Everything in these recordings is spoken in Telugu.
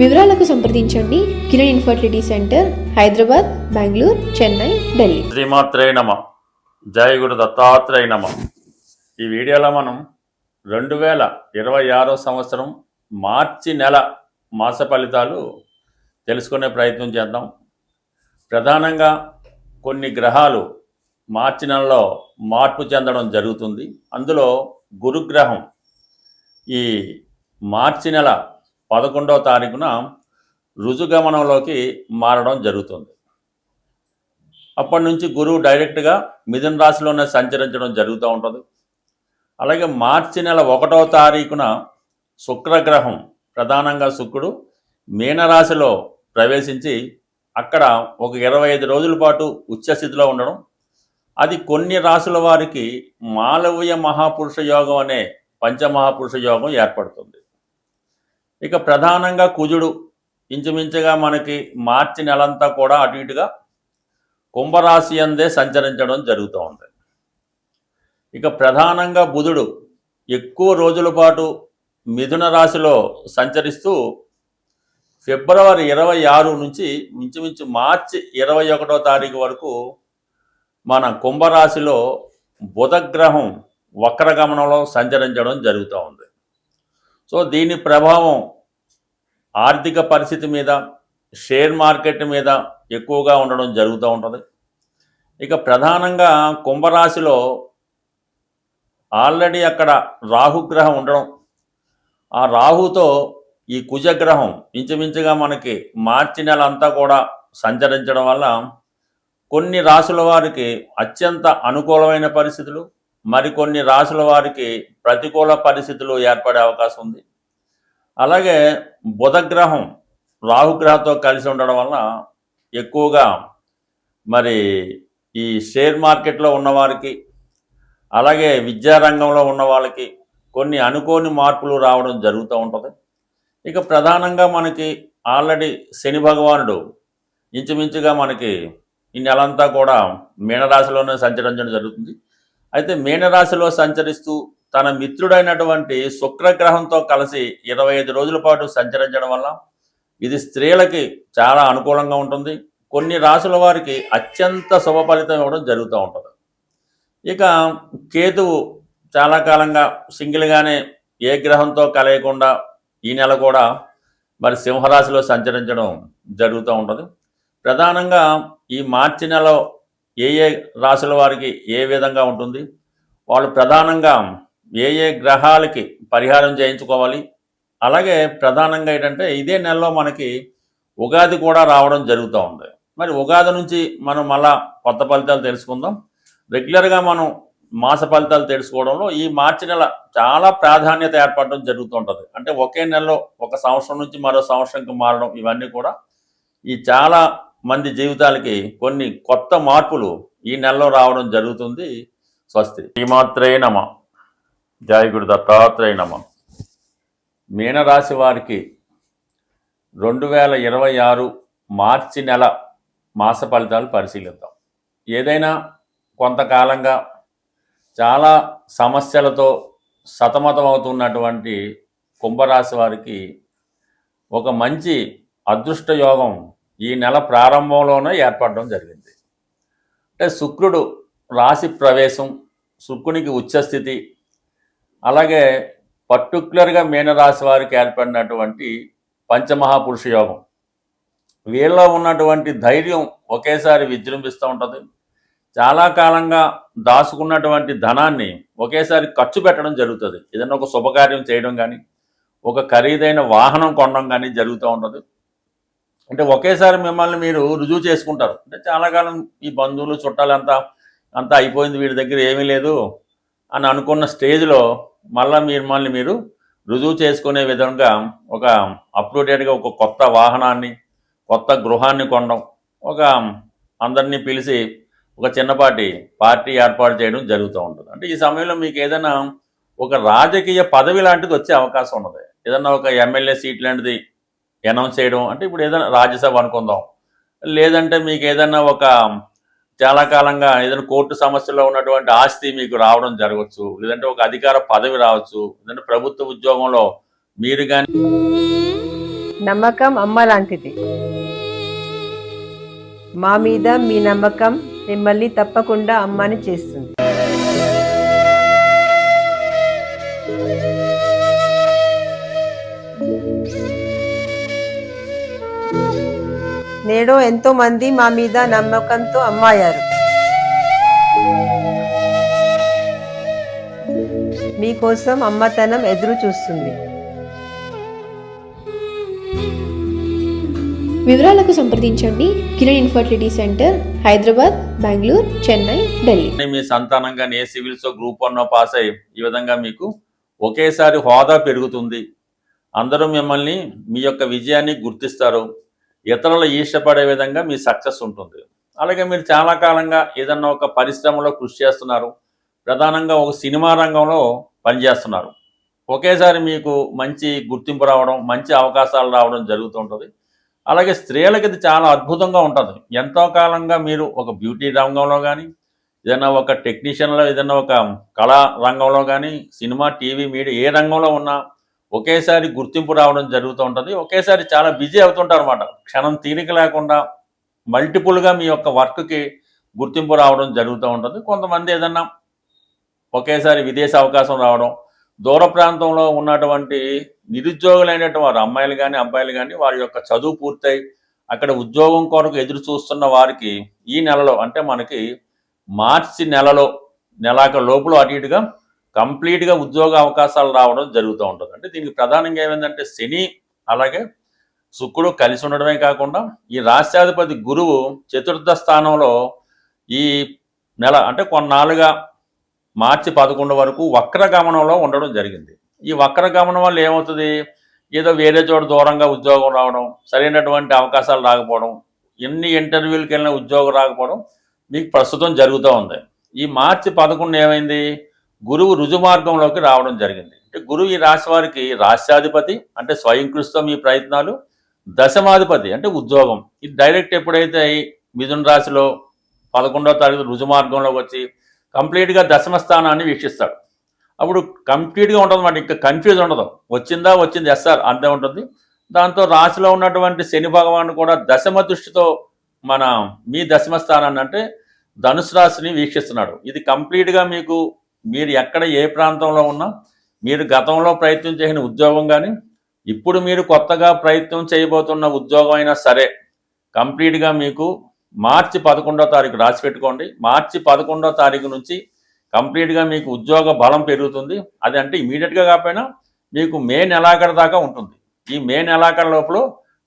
వివరాలకు సంప్రదించండి. Kiran infertility centre Hyderabad Bengaluru Chennai Delhi. శ్రీమాత్రే నమ. జయ గురు దత్తాత్రేయ నమ. ఈ వీడియోలో మనం రెండు వేల ఇరవై ఆరో సంవత్సరం మార్చి నెల మాస ఫలితాలు తెలుసుకునే ప్రయత్నం చేద్దాం. ప్రధానంగా కొన్ని గ్రహాలు మార్చి నెలలో మార్పు చెందడం జరుగుతుంది. అందులో గురుగ్రహం ఈ మార్చి నెల పదకొండవ తారీఖున రుజుగమనంలోకి మారడం జరుగుతుంది. అప్పటి నుంచి గురువు డైరెక్ట్గా మిథున రాశిలోనే సంచరించడం జరుగుతూ ఉంటుంది. అలాగే మార్చి నెల ఒకటవ తారీఖున శుక్రగ్రహం ప్రధానంగా శుక్రుడు మీనరాశిలో ప్రవేశించి అక్కడ ఒక ఇరవై ఐదు రోజుల పాటు ఉచ్చస్థితిలో ఉండడం. అది కొన్ని రాశుల వారికి మాలవీయ మహాపురుష యోగం అనే పంచమహాపురుష యోగం ఏర్పడుతుంది. ఇక ప్రధానంగా కుజుడు ఇంచుమించుగా మనకి మార్చి నెలంతా కూడా అటు ఇటుగా కుంభరాశి అందే సంచరించడం జరుగుతూ ఉంది. ఇక ప్రధానంగా బుధుడు ఎక్కువ రోజుల పాటు మిథున రాశిలో సంచరిస్తూ ఫిబ్రవరి ఇరవై ఆరు నుంచి ఇంచుమించు మార్చి ఇరవై ఒకటో తారీఖు వరకు మన కుంభరాశిలో బుధగ్రహం వక్రగమనంలో సంచరించడం జరుగుతూ ఉంది. సో దీని ప్రభావం ఆర్థిక పరిస్థితి మీద షేర్ మార్కెట్ మీద ఎక్కువగా ఉండడం జరుగుతూ ఉంటుంది. ఇక ప్రధానంగా కుంభరాశిలో ఆల్రెడీ అక్కడ రాహుగ్రహం ఉండడం. ఆ రాహుతో ఈ కుజగ్రహం ఇంచుమించుగా మనకి మార్చి నెల అంతా కూడా సంచరించడం వల్ల కొన్ని రాసుల వారికి అత్యంత అనుకూలమైన పరిస్థితులు మరికొన్ని రాసుల వారికి ప్రతికూల పరిస్థితులు ఏర్పడే అవకాశం ఉంది. అలాగే బుధగ్రహం రాహుగ్రహంతో కలిసి ఉండడం వలన ఎక్కువగా మరి ఈ షేర్ మార్కెట్లో ఉన్నవారికి అలాగే విద్యారంగంలో ఉన్న వాళ్ళకి కొన్ని అనుకోని మార్పులు రావడం జరుగుతూ ఉంటుంది. ఇక ప్రధానంగా మనకి ఆల్రెడీ శని భగవానుడు ఇంచుమించుగా మనకి ఈ నెలంతా కూడా మీనరాశిలోనే సంచరించడం జరుగుతుంది. అయితే మీనరాశిలో సంచరిస్తూ తన మిత్రుడైనటువంటి శుక్రగ్రహంతో కలిసి ఇరవై ఐదు రోజుల పాటు సంచరించడం వల్ల ఇది స్త్రీలకి చాలా అనుకూలంగా ఉంటుంది. కొన్ని రాసుల వారికి అత్యంత శుభ ఫలితం ఇవ్వడం జరుగుతూ ఉంటుంది. ఇక కేతువు చాలా కాలంగా సింగిల్గానే ఏ గ్రహంతో కలయకుండా ఈ నెల కూడా మరి సింహరాశిలో సంచరించడం జరుగుతూ ఉంటుంది. ప్రధానంగా ఈ మార్చి నెల ఏ ఏ రాశుల వారికి ఏ విధంగా ఉంటుంది? వాళ్ళు ప్రధానంగా ఏ ఏ గ్రహాలకి పరిహారం చేయించుకోవాలి? అలాగే ప్రధానంగా ఏంటంటే ఇదే నెలలో మనకి ఉగాది కూడా రావడం జరుగుతూ ఉంది. మరి ఉగాది నుంచి మనం మళ్ళా కొత్త ఫలితాలు తెలుసుకుందాం. రెగ్యులర్గా మనం మాస ఫలితాలు తెలుసుకోవడంలో ఈ మార్చి నెల చాలా ప్రాధాన్యత ఏర్పడడం జరుగుతూ ఉంటుంది. అంటే ఒకే నెలలో ఒక సంవత్సరం నుంచి మరో సంవత్సరంకి మారడం ఇవన్నీ కూడా ఈ చాలా మంది జీవితాలకి కొన్ని కొత్త మార్పులు ఈ నెలలో రావడం జరుగుతుంది. స్వస్తి. శ్రీమాత్రే నమ. జాయకుడు దత్తాత్రేయ నమ. మీనరాశి వారికి రెండు వేల ఇరవై ఆరు మార్చి నెల మాస ఫలితాలు పరిశీలిద్దాం. ఏదైనా కొంతకాలంగా చాలా సమస్యలతో సతమతమవుతున్నటువంటి కుంభరాశి వారికి ఒక మంచి అదృష్ట యోగం ఈ నెల ప్రారంభంలోనే ఏర్పడడం జరిగింది. అంటే శుక్రుడు రాశి ప్రవేశం శుక్రునికి ఉచ్చస్థితి అలాగే పర్టికులర్గా మీనరాశి వారికి ఏర్పడినటువంటి పంచమహాపురుష యోగం. వీళ్ళలో ఉన్నటువంటి ధైర్యం ఒకేసారి విజృంభిస్తూ ఉంటుంది. చాలా కాలంగా దాచుకున్నటువంటి ధనాన్ని ఒకేసారి ఖర్చు పెట్టడం జరుగుతుంది. ఏదైనా ఒక శుభకార్యం చేయడం కానీ ఒక ఖరీదైన వాహనం కొనడం కానీ జరుగుతూ ఉంటుంది. అంటే ఒకేసారి మిమ్మల్ని మీరు రుజువు చేసుకుంటారు. అంటే చాలా కాలం ఈ బంధువులు చుట్టాలంతా అంతా అయిపోయింది వీడి దగ్గర ఏమీ లేదు అని అనుకున్న స్టేజ్లో మళ్ళీ మిమ్మల్ని మీరు రుజువు చేసుకునే విధంగా ఒక అప్డేటెడ్గా ఒక కొత్త వాహనాన్ని కొత్త గృహాన్ని కొనడం ఒక అందరినీ పిలిచి ఒక చిన్నపాటి పార్టీ ఏర్పాటు చేయడం జరుగుతూ ఉంటుంది. అంటే ఈ సమయంలో మీకు ఏదైనా ఒక రాజకీయ పదవి లాంటిది వచ్చే అవకాశం ఉన్నది. ఏదన్నా ఒక ఎమ్మెల్యే సీట్ లాంటిది అనౌన్స్ చేయడం అంటే ఇప్పుడు ఏదైనా రాజ్యసభ అనుకుందాం. లేదంటే మీకు ఏదైనా ఒక చాలా కాలంగా ఏదైనా కోర్టు సమస్యలో ఉన్నటువంటి ఆస్తి మీకు రావడం జరగవచ్చు లేదంటే ఒక అధికార పదవి రావచ్చు. లేదంటే ప్రభుత్వ ఉద్యోగంలో మీరు కానీ నమ్మకం అమ్మ లాంటిది. మా మీద మీ నమ్మకం మిమ్మల్ని తప్పకుండా అమ్మని చేస్తుంది. నేడు ఎంతో మంది మా మీద నమ్మకంతో అమ్మాయారు. మీకోసం అమ్మతనం ఎదురు చూస్తుంది. వివరాలకు సంప్రదించండి. Kiran infertility centre Hyderabad Bengaluru Chennai Delhi. మీ సంతానం కానీ ఏ సివిల్స్ గ్రూప్ వన్ పాస్ అయ్యి ఈ విధంగా మీకు ఒకేసారి హోదా పెరుగుతుంది. అందరూ మిమ్మల్ని మీ యొక్క విజయాన్ని గుర్తిస్తారు. ఇతరులు ఇష్టపడే విధంగా మీ సక్సెస్ ఉంటుంది. అలాగే మీరు చాలా కాలంగా ఏదన్నా ఒక పరిశ్రమలో కృషి చేస్తున్నారు. ప్రధానంగా ఒక సినిమా రంగంలో పనిచేస్తున్నారు. ఒకేసారి మీకు మంచి గుర్తింపు రావడం మంచి అవకాశాలు రావడం జరుగుతుంటుంది అలాగే స్త్రీలకి ఇది చాలా అద్భుతంగా ఉంటుంది. ఎంతో కాలంగా మీరు ఒక బ్యూటీ రంగంలో కానీ ఏదైనా ఒక టెక్నీషియన్లో ఏదైనా ఒక కళా రంగంలో కానీ సినిమా టీవీ మీడియా ఏ రంగంలో ఉన్నా ఒకేసారి గుర్తింపు రావడం జరుగుతూ ఉంటుంది. ఒకేసారి చాలా బిజీ అవుతుంటారు అనమాట క్షణం తీరిక లేకుండా మల్టిపుల్గా మీ యొక్క వర్క్కి గుర్తింపు రావడం జరుగుతూ ఉంటుంది. కొంతమంది ఏదన్నా ఒకేసారి విదేశీ అవకాశం రావడం దూర ప్రాంతంలో ఉన్నటువంటి నిరుద్యోగులైనటువంటి వారు అమ్మాయిలు కానీ అబ్బాయిలు కానీ వారి యొక్క చదువు పూర్తయి అక్కడ ఉద్యోగం కొరకు ఎదురు చూస్తున్న వారికి ఈ నెలలో అంటే మనకి మార్చి నెలలో నెలాక లోపల అటు ఇటుగా కంప్లీట్గా ఉద్యోగ అవకాశాలు రావడం జరుగుతూ ఉంటుంది. అంటే దీనికి ప్రధానంగా ఏమైందంటే శని అలాగే శుక్రుడు కలిసి ఉండడమే కాకుండా ఈ రాష్ట్రాధిపతి గురువు చతుర్థ స్థానంలో ఈ నెల అంటే కొన్నాళ్ళుగా మార్చి పదకొండు వరకు వక్ర గమనంలో ఉండడం జరిగింది. ఈ వక్ర గమనం వల్ల ఏమవుతుంది? ఏదో వేరే చోట దూరంగా ఉద్యోగం రావడం సరైనటువంటి అవకాశాలు రాకపోవడం ఎన్ని ఇంటర్వ్యూలకు వెళ్ళిన ఉద్యోగం రాకపోవడం మీకు ప్రస్తుతం జరుగుతూ ఉంది. ఈ మార్చి పదకొండు ఏమైంది? గురువు రుజుమార్గంలోకి రావడం జరిగింది. అంటే గురువు ఈ రాశి వారికి రాష్ట్రాధిపతి అంటే స్వయం కృషితో మీ ప్రయత్నాలు. దశమాధిపతి అంటే ఉద్యోగం. ఇది డైరెక్ట్ ఎప్పుడైతే మిథున రాశిలో పదకొండవ తారీఖు రుజుమార్గంలోకి వచ్చి కంప్లీట్గా దశమ స్థానాన్ని వీక్షిస్తాడు. అప్పుడు కంప్లీట్గా ఉంటుంది మాట ఇంకా కన్ఫ్యూజ్ ఉండదు. వచ్చిందా వచ్చింది? ఎస్ఆర్ అంతే ఉంటుంది. దాంతో రాశిలో ఉన్నటువంటి శని భగవాన్ కూడా దశమ దృష్టితో మన మీ దశమ స్థానాన్ని అంటే ధనుసు రాశిని వీక్షిస్తున్నాడు. ఇది కంప్లీట్గా మీకు మీరు ఎక్కడ ఏ ప్రాంతంలో ఉన్నా మీరు గతంలో ప్రయత్నం చేసిన ఉద్యోగం కానీ ఇప్పుడు మీరు కొత్తగా ప్రయత్నం చేయబోతున్న ఉద్యోగం అయినా సరే కంప్లీట్గా మీకు మార్చి పదకొండో తారీఖు రాసి పెట్టుకోండి. మార్చి పదకొండో తారీఖు నుంచి కంప్లీట్గా మీకు ఉద్యోగ బలం పెరుగుతుంది. అది అంటే ఇమీడియట్గా కాకపోయినా మీకు మే నెలాఖరు దాకా ఉంటుంది. ఈ మే నెలాఖరు లోపల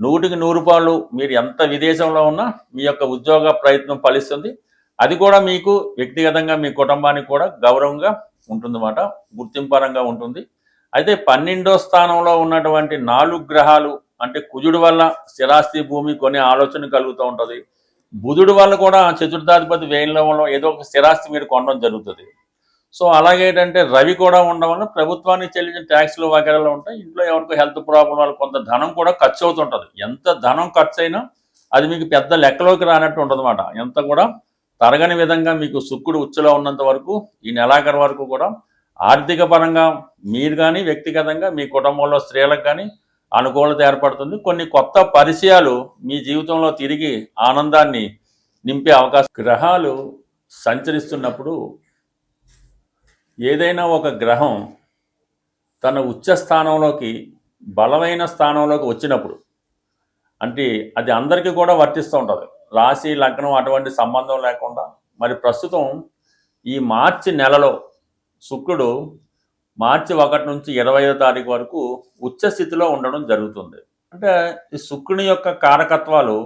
నూటికి నూరు రూపాయలు మీరు ఎంత విదేశంలో ఉన్నా మీ యొక్క ఉద్యోగ ప్రయత్నం ఫలిస్తుంది. అది కూడా మీకు వ్యక్తిగతంగా మీ కుటుంబానికి కూడా గౌరవంగా ఉంటుందన్నమాట గుర్తింపరంగా ఉంటుంది. అయితే పన్నెండో స్థానంలో ఉన్నటువంటి నాలుగు గ్రహాలు అంటే కుజుడు వల్ల స్థిరాస్తి భూమి కొనే ఆలోచన కలుగుతూ ఉంటుంది. బుధుడు వల్ల కూడా చతుర్థాధిపతి వేయంలో వల్ల ఏదో ఒక స్థిరాస్తి మీరు కొనడం జరుగుతుంది. సో అలాగే ఏంటంటే రవి కూడా ఉండడం వల్ల ప్రభుత్వానికి చెల్లించిన ట్యాక్స్లు వగేరాలు ఉంటాయి. ఇంట్లో ఎవరికో హెల్త్ ప్రాబ్లం వల్ల కొంత ధనం కూడా ఖర్చు అవుతుంటుంది. ఎంత ధనం ఖర్చు అయినా అది మీకు పెద్ద లెక్కలోకి రానట్టు ఉంటుంది ఎంత కూడా తరగని విధంగా మీకు శుక్రుడు ఉచ్చులో ఉన్నంత వరకు ఈ నెలాఖరు వరకు కూడా ఆర్థిక పరంగా మీరు కానీ వ్యక్తిగతంగా మీ కుటుంబంలో స్త్రీలకు కానీ అనుకూలత ఏర్పడుతుంది. కొన్ని కొత్త పరిచయాలు మీ జీవితంలో తిరిగి ఆనందాన్ని నింపే అవకాశం. గ్రహాలు సంచరిస్తున్నప్పుడు ఏదైనా ఒక గ్రహం తన ఉచ్చ స్థానంలోకి బలమైన స్థానంలోకి వచ్చినప్పుడు అంటే అది అందరికీ కూడా వర్తిస్తూ ఉంటుంది. రాశి లగ్నం అటువంటి సంబంధం లేకుండా మరి ప్రస్తుతం ఈ మార్చి నెలలో శుక్రుడు మార్చి ఒకటి నుంచి ఇరవయో తారీఖు వరకు ఉచ్చ స్థితిలో ఉండడం జరుగుతుంది. అంటే ఈ శుక్రుని యొక్క కారకత్వాలు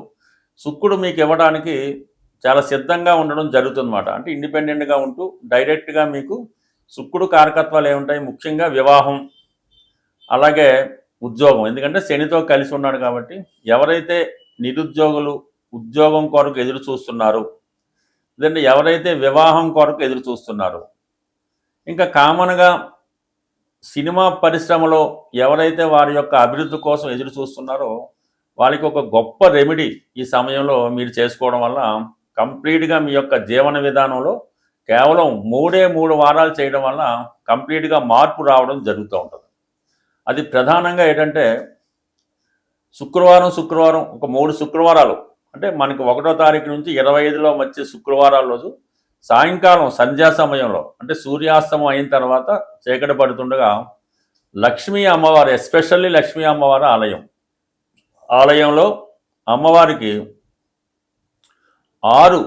శుక్రుడు మీకు ఇవ్వడానికి చాలా సిద్ధంగా ఉండడం జరుగుతుందన్నమాట. అంటే ఇండిపెండెంట్గా ఉంటూ డైరెక్ట్గా మీకు శుక్రుడు కారకత్వాలు ఏముంటాయి? ముఖ్యంగా వివాహం అలాగే ఉద్యోగం. ఎందుకంటే శనితో కలిసి ఉన్నాడు కాబట్టి ఎవరైతే నిరుద్యోగులు ఉద్యోగం కొరకు ఎదురు చూస్తున్నారు. లేదంటే ఎవరైతే వివాహం కొరకు ఎదురు చూస్తున్నారు. ఇంకా కామన్గా సినిమా పరిశ్రమలో ఎవరైతే వారి యొక్క అభివృద్ధి కోసం ఎదురు చూస్తున్నారో వాళ్ళకి ఒక గొప్ప రెమెడీ ఈ సమయంలో మీరు చేసుకోవడం వల్ల కంప్లీట్గా మీ యొక్క జీవన విధానంలో కేవలం మూడే మూడు వారాలు చేయడం వల్ల కంప్లీట్గా మార్పు రావడం జరుగుతూ ఉంటుంది. అది ప్రధానంగా ఏంటంటే శుక్రవారం శుక్రవారం ఒక మూడు శుక్రవారాలు అంటే మనకి ఒకటో తారీఖు నుంచి ఇరవై ఐదులో వచ్చే శుక్రవారాల రోజు సాయంకాలం సంధ్యా సమయంలో అంటే సూర్యాస్తమం అయిన తర్వాత చీకటి పడుతుండగా లక్ష్మీ అమ్మవారు ఎస్పెషల్లీ లక్ష్మీ అమ్మవారి ఆలయం. ఆలయంలో అమ్మవారికి ఆరు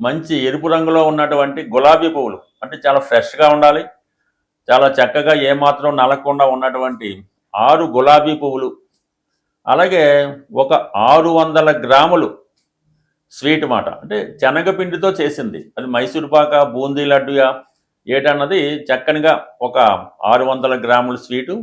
మంచి ఎరుపు రంగులో ఉన్నటువంటి గులాబీ పువ్వులు అంటే చాలా ఫ్రెష్గా ఉండాలి. చాలా చక్కగా ఏమాత్రం నలకుండా ఉన్నటువంటి ఆరు గులాబీ పువ్వులు అలాగే ఒక ఆరు వందల గ్రాములు స్వీట్ మాట. అంటే శనగపిండితో చేసింది. అది మైసూర్ పాక బూందీ లడ్డుయా ఏటన్నది చక్కనిగా ఒక ఆరు వందల గ్రాముల స్వీటు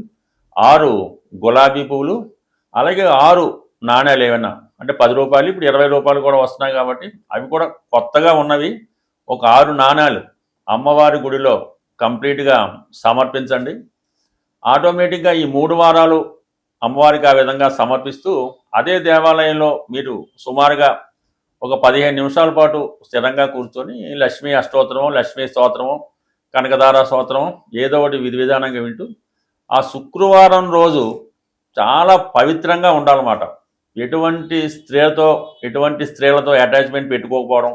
ఆరు గులాబీ పువ్వులు అలాగే ఆరు నాణ్యాలు ఏమైనా అంటే పది రూపాయలు ఇప్పుడు ఇరవై రూపాయలు కూడా వస్తున్నాయి కాబట్టి అవి కూడా కొత్తగా ఉన్నవి. ఒక ఆరు నాణ్యాలు అమ్మవారి గుడిలో కంప్లీట్గా సమర్పించండి. ఆటోమేటిక్గా ఈ మూడు వారాలు అమ్మవారికి ఆ విధంగా సమర్పిస్తూ అదే దేవాలయంలో మీరు సుమారుగా ఒక పదిహేను నిమిషాల పాటు స్థిరంగా కూర్చొని లక్ష్మీ అష్టోత్తరము లక్ష్మీ స్తోత్రము కనకదార స్తోత్రము ఏదో ఒకటి విధి విధానంగా వింటూ ఆ శుక్రవారం రోజు చాలా పవిత్రంగా ఉండాలన్నమాట. ఎటువంటి స్త్రీలతో ఎటువంటి స్త్రీలతో అటాచ్మెంట్ పెట్టుకోకపోవడం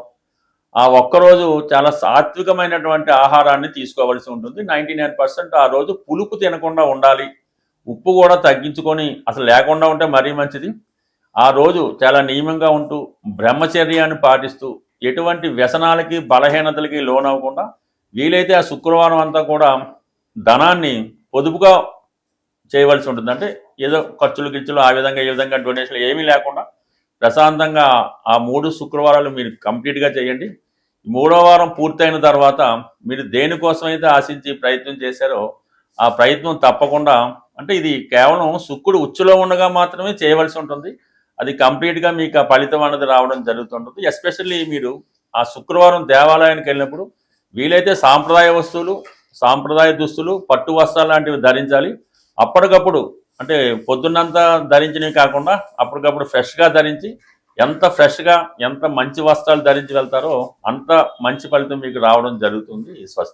ఆ ఒక్కరోజు చాలా సాత్వికమైనటువంటి ఆహారాన్ని తీసుకోవాల్సి ఉంటుంది. నైంటీ ఆ రోజు పులుపు తినకుండా ఉండాలి. ఉప్పు కూడా తగ్గించుకొని అసలు లేకుండా ఉంటే మరీ మంచిది. ఆ రోజు చాలా నియమంగా ఉంటూ బ్రహ్మచర్యాన్ని పాటిస్తూ ఎటువంటి వ్యసనాలకి బలహీనతలకి లోనవ్వకుండా వీలైతే ఆ శుక్రవారం అంతా కూడా ధనాన్ని పొదుపుగా చేయవలసి ఉంటుంది. అంటే ఏదో ఖర్చులు గిచ్చులు ఆ విధంగా ఈ విధంగా డొనేషన్లు ఏమీ లేకుండా ప్రశాంతంగా ఆ మూడు శుక్రవారాలు మీరు కంప్లీట్గా చేయండి. మూడో వారం పూర్తయిన తర్వాత మీరు దేనికోసమైతే ఆశించి ప్రయత్నం చేశారో ఆ ప్రయత్నం తప్పకుండా అంటే ఇది కేవలం శుక్రుడు ఉచ్చులో ఉండగా మాత్రమే చేయవలసి ఉంటుంది. అది కంప్లీట్గా మీకు ఆ ఫలితం అనేది రావడం జరుగుతుంటుంది. ఎస్పెషల్లీ మీరు ఆ శుక్రవారం దేవాలయానికి వెళ్ళినప్పుడు వీలైతే సాంప్రదాయ వస్తువులు సాంప్రదాయ దుస్తులు పట్టు వస్త్రాలు లాంటివి ధరించాలి. అప్పటికప్పుడు అంటే పొద్దున్నంతా ధరించినవి కాకుండా అప్పటికప్పుడు ఫ్రెష్గా ధరించి ఎంత ఫ్రెష్గా ఎంత మంచి వస్త్రాలు ధరించి వెళ్తారో అంత మంచి ఫలితం మీకు రావడం జరుగుతుంది. స్వస్తి